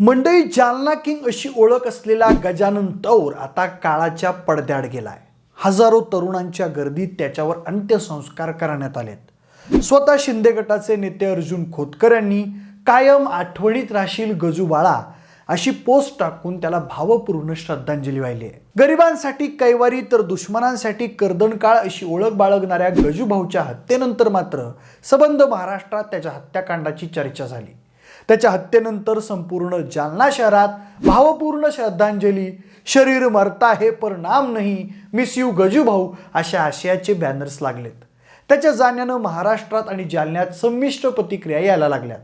मंडई Jalna king अशी ओळख असलेला गजानन तौर आता काळाच्या पडद्याड गेलाय. हजारो तरुणांच्या गर्दीत त्याच्यावर अंत्यसंस्कार करण्यात आलेत. स्वतः शिंदे गटाचे नेते अर्जुन खोतकर यांनी कायम आठवणीत राहशील गजू बाळा अशी पोस्ट टाकून त्याला भावपूर्ण श्रद्धांजली वाहिली आहे. गरिबांसाठी कैवारी तर दुश्मनांसाठी कर्दनकाळ अशी ओळख बाळगणाऱ्या गजूभाऊच्या हत्येनंतर मात्र सबंध महाराष्ट्रात त्याच्या हत्याकांडाची चर्चा झाली. त्याच्या हत्येनंतर संपूर्ण जालना शहरात भावपूर्ण श्रद्धांजली शरीर मरता हे परिणाम नाही मिस यू गजू भाऊ अशा आशयाचे बॅनर्स लागलेत. त्याच्या जाण्यानं महाराष्ट्रात आणि जालन्यात संमिश्र प्रतिक्रिया यायला लागल्यात.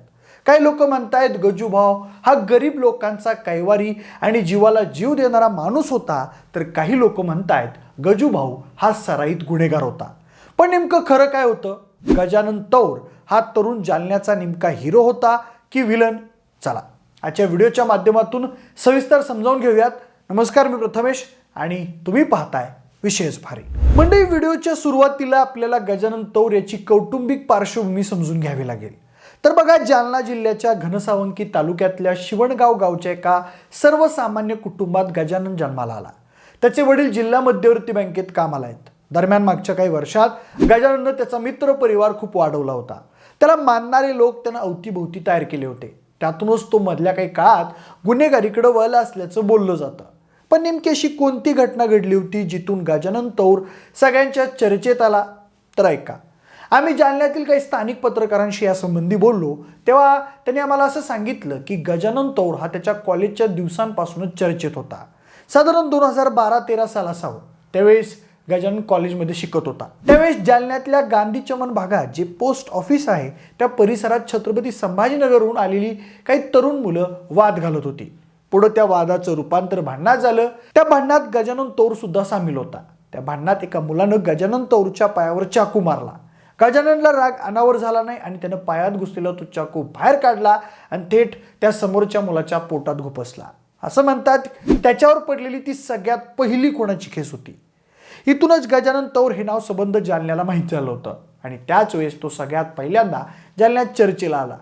काही लोक म्हणतायत गजूभाव हा गरीब लोकांचा कैवारी आणि जीवाला जीव देणारा माणूस होता. तर काही लोक म्हणतायत गजूभाऊ हा सराईत गुन्हेगार होता. पण नेमकं खरं काय होतं? गजानन तौर हा तरुण जालन्याचा नेमका हिरो होता. की विलन. चला. आजच्या व्हिडिओच्या माध्यमातून सविस्तर समजावून घेऊयात. नमस्कार मी प्रथमेश आणि तुम्ही पाहताय विशेष भारी. मंडळी व्हिडिओच्या सुरुवातीला आपल्याला गजानन तौर याची कौटुंबिक पार्श्वभूमी समजून घ्यावी लागेल. तर बघा जालना जिल्ह्याच्या घनसावंकी तालुक्यातल्या शिवणगाव गावच्या एका सर्वसामान्य कुटुंबात गजानन जन्माला आला. त्याचे वडील जिल्हा मध्यवर्ती बँकेत कामाला आहेत. दरम्यान मागच्या काही वर्षात गजानननं त्याचा मित्र परिवार खूप वाढवला होता. त्याला मानणारे लोक त्यांना अवतीभोवती तयार केले होते. त्यातूनच तो मधल्या काही काळात गुन्हेगारीकडे वळला असल्याचं बोललं जातं. पण नेमकी अशी कोणती घटना घडली होती जिथून गजानन तौर सगळ्यांच्या चर्चेत आला? तर ऐका. आम्ही जालन्यातील काही स्थानिक पत्रकारांशी यासंबंधी बोललो तेव्हा त्यांनी आम्हाला असं सांगितलं की गजानन तौर हा त्याच्या कॉलेजच्या दिवसांपासूनच चर्चेत होता. साधारण दोन हजार बारा तेरा साल असावं त्यावेळेस गजानन कॉलेजमध्ये शिकत होता. त्यावेळेस जालन्यातल्या गांधी चमन भागात जे पोस्ट ऑफिस आहे त्या परिसरात छत्रपती संभाजीनगरहून आलेली काही तरुण मुलं वाद घालत होती. पुढं त्या वादाचं रूपांतर भांडणात झालं. त्या भांडणात गजानन तौर सुद्धा सामील होता. त्या भांडणात एका मुलानं गजानन तौरच्या पायावर चाकू मारला. गजाननला राग अनावर झाला नाही आणि त्यानं पायात घुसलेला तो चाकू बाहेर काढला आणि थेट त्या समोरच्या मुलाच्या पोटात घुपसला. असं म्हणतात त्याच्यावर पडलेली ती सगळ्यात पहिली कोणाची खेस होती? इथूनच गजानन तौर हे नाव संबंध जालन्याला माहीत झालं होतं. आणि त्याच वेळेस तो सगळ्यात पहिल्यांदा जालन्यात चर्चेला आला.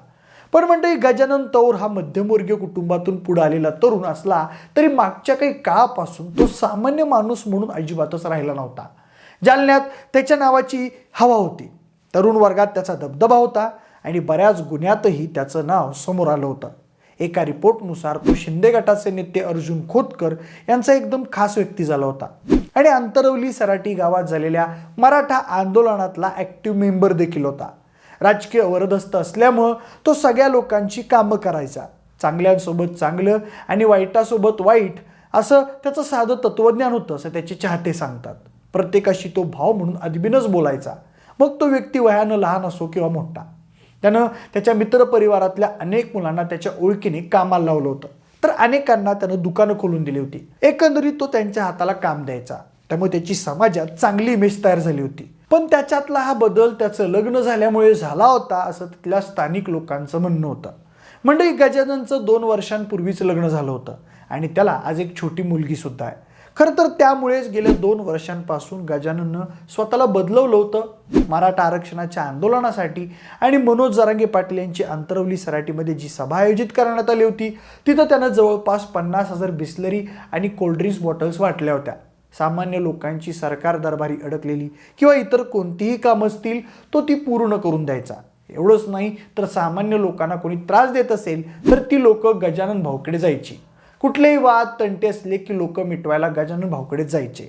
पण म्हणजे गजानन तौर हा मध्यमवर्गीय कुटुंबातून पुढे आलेला तरुण असला तरी मागच्या काही काळापासून तो सामान्य माणूस म्हणून अजिबातच राहिला नव्हता. जालन्यात त्याच्या नावाची हवा होती. तरुण वर्गात त्याचा दबदबा होता आणि बऱ्याच गुन्ह्यातही त्याचं नाव समोर आलं होतं. एका रिपोर्टनुसार तो शिंदे गटाचे नेते अर्जुन खोतकर यांचा एकदम खास व्यक्ती झाला होता. आणि अंतरवली सराटी गावात झालेल्या मराठा आंदोलनातला ॲक्टिव्ह मेंबर देखील होता. राजकीय वरदस्त असल्यामुळं तो सगळ्या लोकांची कामं करायचा. चांगल्यांसोबत चांगलं आणि वाईटासोबत वाईट असं त्याचं साधं तत्वज्ञान होतं असं त्याचे चाहते सांगतात. प्रत्येकाशी तो भाव म्हणून अदबीनच बोलायचा. मग तो व्यक्ती वयानं लहान असो किंवा मोठा. त्यानं त्याच्या मित्रपरिवारातल्या अनेक मुलांना त्याच्या ओळखीने कामाला लावलं होतं. तर अनेकांना त्यानं दुकानं खोलून दिली होती. एकंदरीत तो त्यांच्या हाताला काम द्यायचा. त्यामुळे त्याची समाजात चांगली इमेज तयार झाली होती. पण त्याच्यातला हा बदल त्याचं लग्न झाल्यामुळे झाला होता असं तिथल्या स्थानिक लोकांचं म्हणणं होतं. म्हणजे गजाननचं दोन वर्षांपूर्वीच लग्न झालं होतं. आणि त्याला आज एक छोटी मुलगी सुद्धा आहे. खरं तर त्यामुळेच गेल्या दोन वर्षांपासून गजानननं स्वतःला बदलवलं होतं मराठा आरक्षणाच्या आंदोलनासाठी. आणि मनोज जरांगे पाटील यांची अंतरवली सराटीमध्ये जी सभा आयोजित करण्यात आली होती तिथं त्यानं जवळपास पन्नास हजार बिस्लरी आणि कोल्ड्रिंक्स बॉटल्स वाटल्या होत्या. सामान्य लोकांची सरकार दरबारी अडकलेली किंवा इतर कोणतीही कामं असतील तो ती पूर्ण करून द्यायचा. एवढंच नाही तर सामान्य लोकांना कोणी त्रास देत असेल तर ती लोकं गजानन भाऊकडे जायची. कुठलेही वाद तंटे असले की लोक मिटवायला गजानन भाऊकडे जायचे.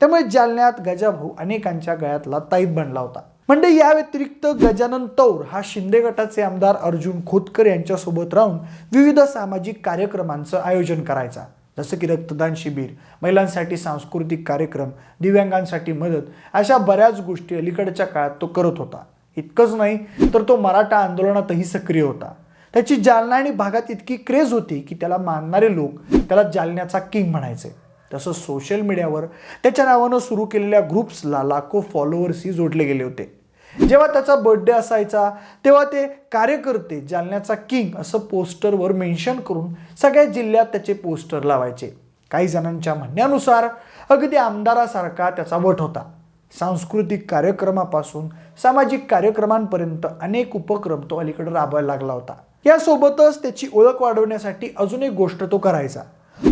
त्यामुळे जालन्यात गजाभाऊ अनेकांच्या गळ्यातला ताईत बनला होता. म्हणजे या व्यतिरिक्त गजानन तौर हा शिंदे गटाचे आमदार अर्जुन खोतकर यांच्यासोबत राहून विविध सामाजिक कार्यक्रमांचं आयोजन करायचा. जसं की रक्तदान शिबिर महिलांसाठी सांस्कृतिक कार्यक्रम दिव्यांगांसाठी मदत अशा बऱ्याच गोष्टी अलीकडच्या काळात तो करत होता. इतकंच नाही तर तो मराठा आंदोलनातही सक्रिय होता. त्याची जालना आणि भागात इतकी क्रेज होती की त्याला मानणारे लोक त्याला जालन्याचा किंग म्हणायचे. तसं सोशल मीडियावर त्याच्या नावानं सुरू केलेल्या ग्रुप्सला लाखो फॉलोअर्सही जोडले गेले होते. जेव्हा त्याचा बर्थडे असायचा तेव्हा ते कार्यकर्ते जालन्याचा किंग असं पोस्टरवर मेन्शन करून सगळ्या जिल्ह्यात त्याचे पोस्टर लावायचे. काही जणांच्या म्हणण्यानुसार अगदी आमदारासारखा त्याचा वट होता. सांस्कृतिक कार्यक्रमापासून सामाजिक कार्यक्रमांपर्यंत अनेक उपक्रम तो अलीकडे राबवायला लागला होता. यासोबतच त्याची ओळख वाढवण्यासाठी अजून एक गोष्ट तो करायचा.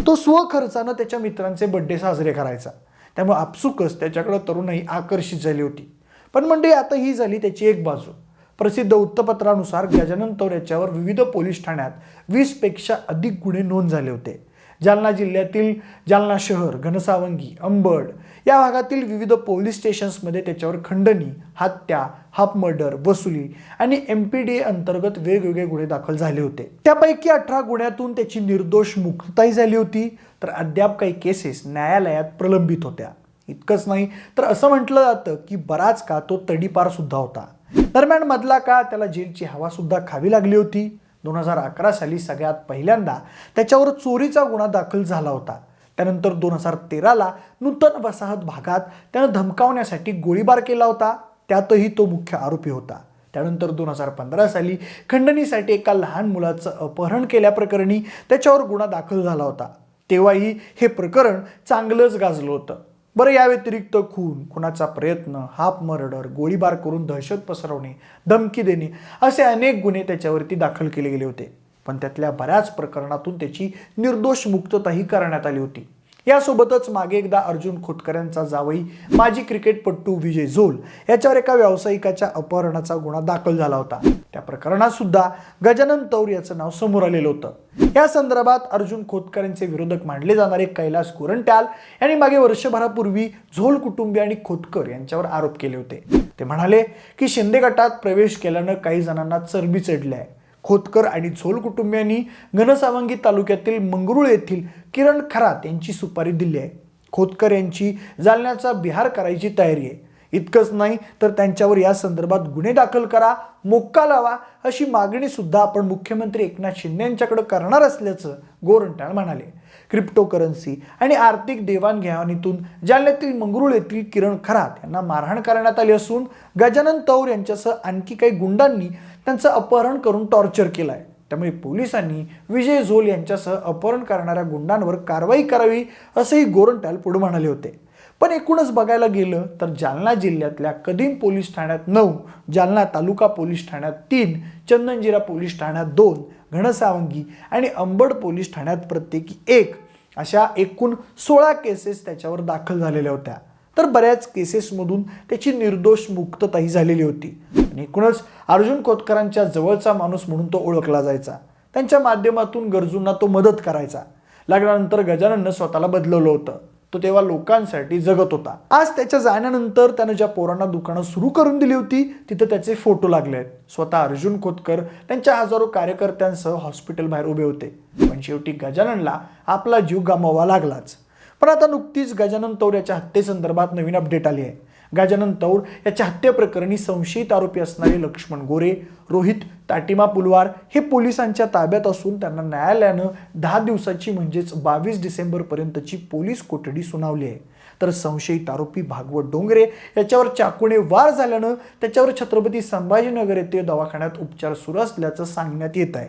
तो स्वखर्चानं त्याच्या मित्रांचे बड्डे साजरे करायचा. त्यामुळे आपसुकच त्याच्याकडं तरुणाई आकर्षित झाली होती. पण म्हणजे आता ही झाली त्याची एक बाजू. प्रसिद्ध वृत्तपत्रानुसार गजानन तौर याच्यावर विविध पोलीस ठाण्यात वीसपेक्षा अधिक गुन्हे नोंद झाले होते. जालना जिल्ह्यातील जालना शहर घनसावंगी अंबड या भागातील विविध पोलीस स्टेशन्समध्ये त्याच्यावर खंडणी हत्या हाफ मर्डर वसुली आणि एम पी डी ए अंतर्गत वेगवेगळे गुन्हे दाखल झाले होते. त्यापैकी अठरा गुन्ह्यातून त्याची निर्दोष मुक्तताही झाली होती. तर अद्याप काही केसेस न्यायालयात प्रलंबित होत्या. इतकंच नाही तर असं म्हटलं जातं की बराच का तो तडीपार सुद्धा होता. दरम्यान मधला का त्याला जेलची हवा सुद्धा खावी लागली होती. दोन हजार अकरा साली सगळ्यात पहिल्यांदा त्याच्यावर चोरीचा गुन्हा दाखल झाला होता. त्यानंतर दोन हजार तेराला नूतन वसाहत भागात त्यानं धमकावण्यासाठी गोळीबार केला होता. त्यातही तो मुख्य आरोपी होता. त्यानंतर दोन हजार पंधरा साली खंडणीसाठी एका लहान मुलाचं अपहरण केल्याप्रकरणी त्याच्यावर गुन्हा दाखल झाला होता. तेव्हाही हे प्रकरण चांगलंच गाजलं होतं. बरं या व्यतिरिक्त खून खुनाचा प्रयत्न हाफ मर्डर गोळीबार करून दहशत पसरवणे धमकी देणे असे अनेक गुन्हे त्याच्यावरती दाखल केले गेले होते. पण त्यातल्या बऱ्याच प्रकरणातून त्याची निर्दोष मुक्तताही करण्यात आली होती. यासोबतच मागे एकदा अर्जुन खोतकरांचा जावई माजी क्रिकेटपटू विजय झोल याच्यावर एका व्यावसायिकाच्या अपहरणाचा गुन्हा दाखल झाला होता. त्या प्रकरणात सुद्धा गजानन तौर याचं नाव समोर आलेलं होतं. या संदर्भात अर्जुन खोतकरांचे विरोधक मानले जाणारे कैलास गोरंट्याल यांनी मागे वर्षभरापूर्वी झोल कुटुंबीय आणि खोतकर यांच्यावर आरोप केले होते. ते म्हणाले की शिंदे गटात प्रवेश केल्यानं काही जणांना चरबी चढली आहे. खोतकर आणि झोल कुटुंबियांनी घनसावंगी तालुक्यातील मंगरुळ येथील किरण खरात यांची सुपारी दिली आहे. खोतकर यांची जालन्याचा बिहार करायची तयारी आहे. इतकंच नाही तर त्यांच्यावर या संदर्भात गुन्हे दाखल करा मोक्का लावा अशी मागणी सुद्धा आपण मुख्यमंत्री एकनाथ शिंदे यांच्याकडे करणार असल्याचं गोरंटाळ म्हणाले. क्रिप्टो करन्सी आणि आर्थिक देवाणघेवाणीतून जालन्यातील मंगरुळ येथील किरण खरात यांना मारहाण करण्यात आली असून गजानन तौर यांच्यासह आणखी काही गुंडांनी त्यांचं अपहरण करून टॉर्चर केलं आहे त्यामुळे पोलिसांनी विजय झोल यांच्यासह अपहरण करणाऱ्या गुंडांवर कारवाई करावी असंही गोरंट्याल पुढे म्हणाले होते. पण एकूणच बघायला गेलं तर जालना जिल्ह्यातल्या कदीम पोलीस ठाण्यात नऊ जालना तालुका पोलीस ठाण्यात तीन चंदनजिरा पोलीस ठाण्यात दोन घनसावंगी आणि अंबड पोलीस ठाण्यात प्रत्येकी एक अशा एकूण सोळा केसेस त्याच्यावर दाखल झालेल्या होत्या. तर बऱ्याच केसेसमधून त्याची निर्दोष मुक्तताही झालेली होती. आणि एकूणच अर्जुन खोतकरांच्या जवळचा माणूस म्हणून तो ओळखला जायचा. त्यांच्या माध्यमातून गरजूंना तो मदत करायचा. लग्नानंतर गजानननं स्वतःला बदलवलं होतं. तो तेव्हा लोकांसाठी जगत होता. आज त्याच्या जाण्यानंतर त्यानं ज्या पोरांना दुकानं सुरू करून दिली होती तिथं त्याचे फोटो लागले आहेत. स्वतः अर्जुन खोतकर त्यांच्या हजारो कार्यकर्त्यांसह हॉस्पिटल बाहेर उभे होते. पण शेवटी गजाननला आपला जीव गमावा लागलाच. पण आता नुकतीच गजानन तौर याच्या हत्येसंदर्भात नवीन अपडेट आली आहे. गजानन तौर याच्या हत्येप्रकरणी संशयित आरोपी असणारे लक्ष्मण गोरे रोहित ताटिमा पुलवार हे पोलिसांच्या ताब्यात असून त्यांना न्यायालयानं दहा दिवसाची म्हणजेच बावीस डिसेंबरपर्यंतची पोलीस कोठडी सुनावली आहे. तर संशयित आरोपी भागवत डोंगरे याच्यावर चाकूने वार झाल्यानं त्याच्यावर छत्रपती संभाजीनगर येथे दवाखान्यात उपचार सुरू असल्याचं सांगण्यात येत आहे.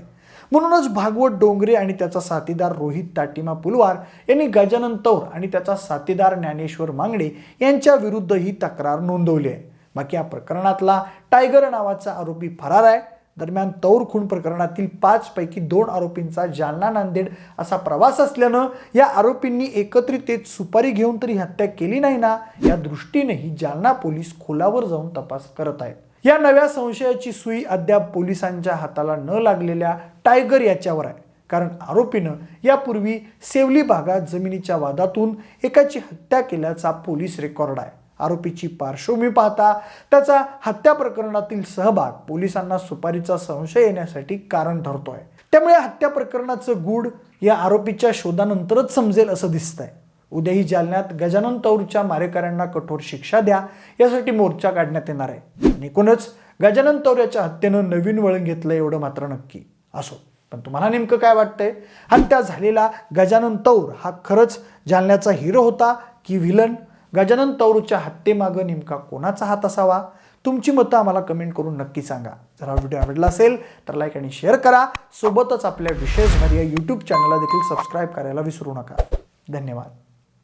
म्हणूनच भागवत डोंगरे आणि त्याचा साथीदार रोहित ताटिमा पुलवार यांनी गजानन तौर आणि त्याचा साथीदार ज्ञानेश्वर मांगडे यांच्या विरुद्ध ही तक्रार नोंदवली आहे. बाकी या प्रकरणातला टायगर नावाचा आरोपी फरार आहे. दरम्यान तौर खून प्रकरणातील पाचपैकी दोन आरोपींचा जालना नांदेड असा प्रवास असल्यानं या आरोपींनी एकत्रित येत सुपारी घेऊन तरी हत्या केली नाही ना या दृष्टीनेही जालना पोलीस खोलावर जाऊन तपास करत आहेत. या नव्या संशयाची सुई अद्याप पोलिसांच्या हाताला न लागलेल्या टायगर याच्यावर आहे. कारण आरोपीनं यापूर्वी सेवली भागात जमिनीच्या वादातून एकाची हत्या केल्याचा पोलीस रेकॉर्ड आहे. आरोपीची पार्श्वभूमी पाहता त्याचा हत्या प्रकरणातील सहभाग पोलिसांना सुपारीचा संशय येण्यासाठी कारण ठरतोय. त्यामुळे हत्या प्रकरणाचं गूढ या आरोपीच्या शोधानंतरच समजेल असं दिसतंय. उद्याही जालन्यात गजानन तौरच्या मारेकऱ्यांना कठोर शिक्षा द्या यासाठी मोर्चा काढण्यात येणार आहे. आणि एकूणच गजानन तौर याच्या हत्येनं नवीन वळण घेतलं एवढं मात्र नक्की असो. पण तुम्हाला नेमकं काय वाटतंय? हत्या झालेला गजानन तौर हा खरंच जालन्याचा हिरो होता की व्हिलन गजानन तौरच्या हत्येमागं नेमका कोणाचा हात असावा? तुमची मतं आम्हाला कमेंट करून नक्की सांगा. जर हा व्हिडिओ आवडला असेल तर लाईक आणि शेअर करा. सोबतच आपल्या विशेष या यूट्यूब चॅनलला देखील सबस्क्राईब करायला विसरू नका. धन्यवाद.